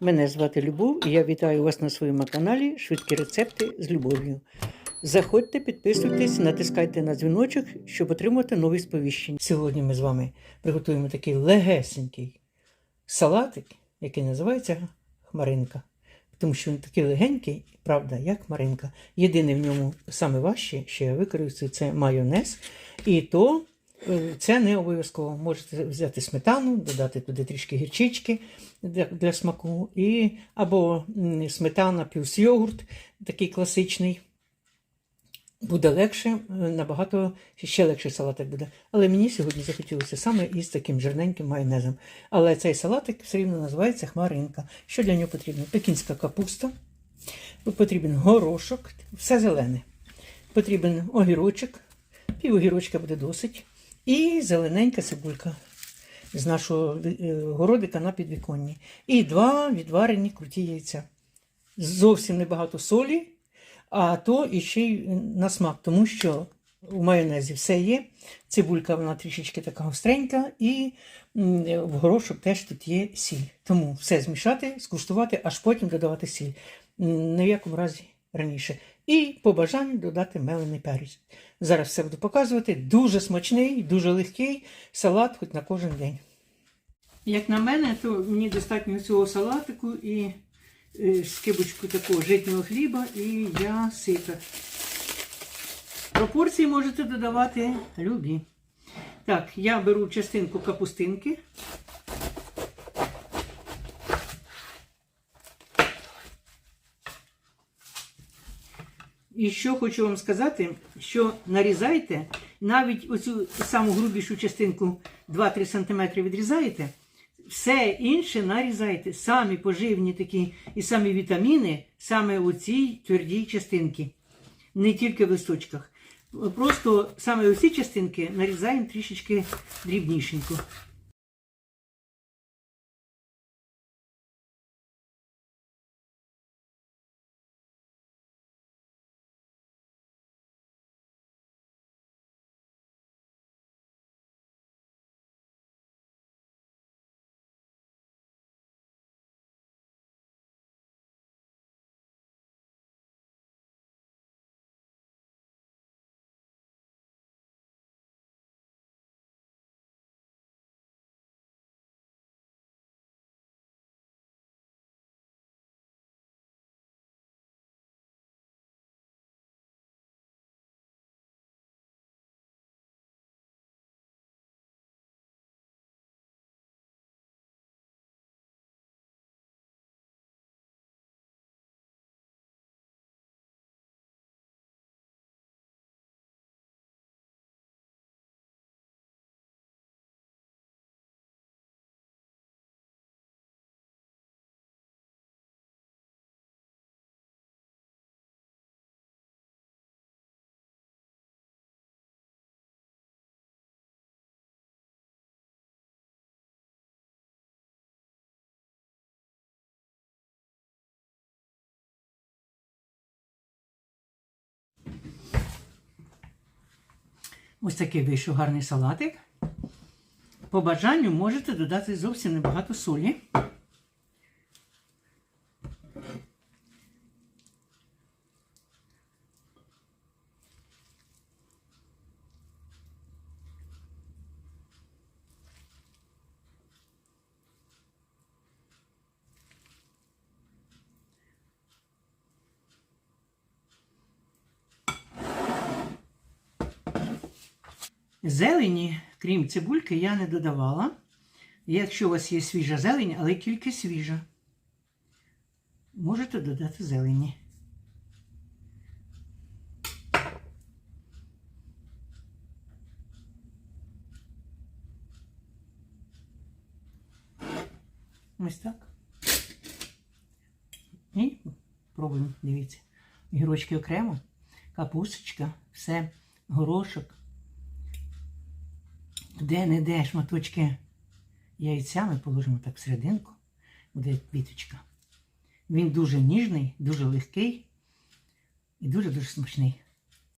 Мене звати Любов і я вітаю вас на своєму каналі Швидкі рецепти з любов'ю. Заходьте, підписуйтесь, натискайте на дзвіночок, щоб отримати нові сповіщення. Сьогодні ми з вами приготуємо такий легесенький салатик, який називається хмаринка. Тому що він такий легенький, правда, як хмаринка. Єдине в ньому саме важче, що я використаю, це майонез. І то це не обов'язково. Можете взяти сметану, додати туди трішки гірчички для, для смаку, і, або сметана плюс йогурт, такий класичний. Буде легше, е, набагато ще легше салатик буде. Але мені сьогодні захотілося саме із таким жирненьким майонезом. Але цей салатик все рівно називається хмаринка. Що для нього потрібно? Пекінська капуста, потрібен горошок, все зелене. Потрібен огірочок, пів огірочка буде досить. І зелененька цибулька з нашого е, городика на підвіконні. І два відварені круті яйця. Зовсім небагато солі, а то і ще й на смак, тому що у майонезі все є. Цибулька вона трішечки така гостренька, і в горошок теж тут є сіль. Тому все змішати, скуштувати, аж потім додавати сіль. Ні в якому разі раніше. І по бажанню додати мелений перець. Зараз все буду показувати. Дуже смачний, дуже легкий салат, хоч на кожен день. Як на мене, то мені достатньо цього салатику і е, скибочку такого житнього хліба, і я сита. Пропорції можете додавати любі. Так, я беру частинку капустинки. І що хочу вам сказати, що нарізайте, навіть оцю саму грубішу частинку 2-3 см відрізаєте, все інше нарізайте. Самі поживні такі і самі вітаміни саме у цій твердій частинці, не тільки в листочках. Просто саме оці частинки нарізаємо трішечки дрібнішенько. Ось такий вийшов гарний салатик. По бажанню можете додати зовсім небагато солі. Зелені, крім цибульки, я не додавала. Якщо у вас є свіжа зелень, але тільки свіжа, можете додати зелені. Ось так. І пробуємо, дивіться. Гірочки окремо, капусточка, все, горошок. Де-не-де шматочки яйця ми положимо так всерединку, буде квіточка. Він дуже ніжний, дуже легкий і дуже-дуже смачний.